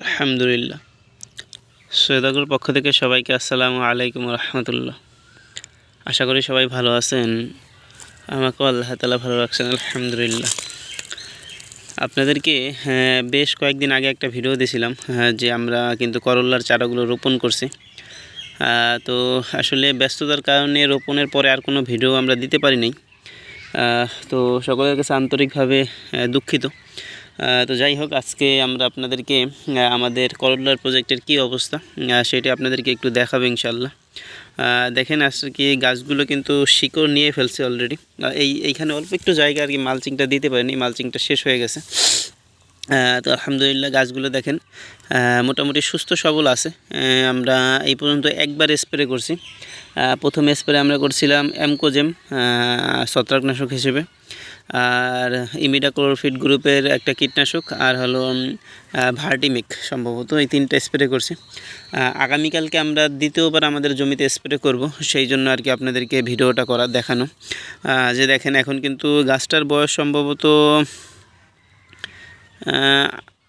আলহামদুলিল্লাহ। সৈয়দাগুর পক্ষ থেকে সবাইকে আসসালামু আলাইকুম রহমতুল্লাহ। আশা করি সবাই ভালো আছেন। আমাকেও আল্লাহ তালা ভালো রাখছেন আলহামদুলিল্লাহ। আপনাদেরকে হ্যাঁ, বেশ কয়েকদিন আগে একটা ভিডিও দিয়েছিলাম হ্যাঁ, যে আমরা কিন্তু করল্লার চারাগুলো রোপণ করছি। তো আসলে ব্যস্ততার কারণে রোপণের পরে আর কোনো ভিডিও আমরা দিতে পারি নাই। তো সকলের কাছে আন্তরিকভাবে দুঃখিত। তো যাই হোক, আজকে আমরা আপনাদেরকে আমাদের করল্লার প্রজেক্টের কী অবস্থা সেটি আপনাদেরকে একটু দেখাবো ইনশাল্লাহ দেখেন আজকে গাছগুলো কিন্তু শিকড় নিয়ে ফেলছে অলরেডি এই, এইখানে অল্প একটু জায়গা আর কি মালচিংটা দিতে পারেনি মালচিংটা শেষ হয়ে গেছে। তো আলহামদুলিল্লাহ গাছগুলো দেখেন মোটামুটি সুস্থ সবল আছে। আমরা এই পর্যন্ত একবার স্প্রে করছি। প্রথম স্প্রে আমরা করছিলাম অ্যামকোজেম ছত্রাকনাশক হিসেবে। আর ইমিডাক্লোরোফিট গ্রুপের একটা কীটনাশক আর হলো ভার্টিমিক সম্ভবত এই তিনটা স্প্রে করছি। আগামীকালকে আমরা দ্বিতীয়বার আমাদের জমিতে স্প্রে করব, সেই জন্য আর কি আপনাদেরকে ভিডিওটা করা, দেখানো। যে দেখেন এখন কিন্তু গাছটার বয়স সম্ভবত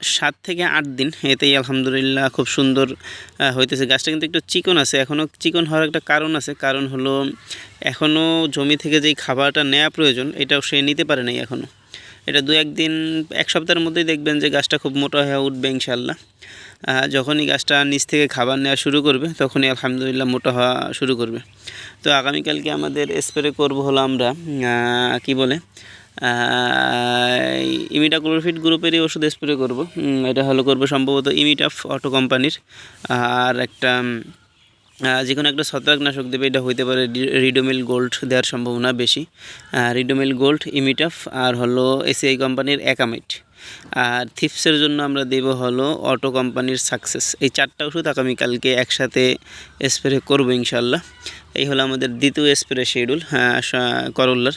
সাত থেকে আট দিন এতেই আলহামদুলিল্লাহ খুব সুন্দর হইতেছে। গাছটা কিন্তু একটু চিকন আছে এখনও চিকন হওয়ার একটা কারণ আছে। কারণ হলো এখনও জমি থেকে যেই খাবারটা নেওয়া প্রয়োজন, এটাও সে নিতে পারে নাই এখনও এটা দু একদিন এক সপ্তাহের মধ্যেই দেখবেন যে গাছটা খুব মোটা হয়ে উঠবে ইনশাল্লাহ যখনই গাছটা নিচ থেকে খাবার নেওয়া শুরু করবে, তখনই আলহামদুলিল্লাহ মোটা হওয়া শুরু করবে। তো আগামীকালকে আমাদের স্প্রে করব হলো আমরা কি বলে? ইমিটাক্লোরফিট গ্রুপেরই ওষুধ স্প্রে করব। এটা হলো করব সম্ভবত ইমিটাফ অটো কোম্পানির আর একটা যে কোনো একটা ছত্রাকনাশক দেবে, এটা হইতে পারে রিডোমিল গোল্ড দেওয়ার সম্ভাবনা বেশি। রিডোমিল গোল্ড, ইমিটাফ, আর হলো এসিআই কোম্পানির অ্যাকামাইট আর থিপসের জন্য আমরা দেব হলো অটো কোম্পানির সাকসেস। এই চারটা ওষুধ আগামীকালকে একসাথে স্প্রে করব ইনশাল্লাহ। এই হলো আমাদের দ্বিতীয় স্প্রে শিডিউল করল্লার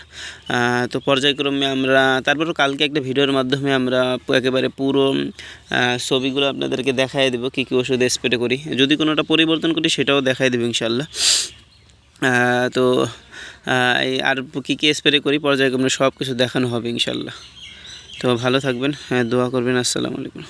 আহ, তো পর্যায়ক্রমে আমরা তারপরও কালকে একটা ভিডিওর মাধ্যমে আমরা একেবারে পুরো ছবিগুলো আপনাদেরকে দেখাই দেবো কী কী ওষুধ স্প্রে করি। যদি কোনোটা পরিবর্তন করি সেটাও দেখাই দেবো ইনশাল্লাহ। তো আর কী কী স্প্রে করি পর্যায়ক্রমে সব কিছু দেখানো হবে ইনশাল্লাহ। তো ভালো থাকবেন হ্যাঁ দোয়া করবেন আসসালামু আলাইকুম।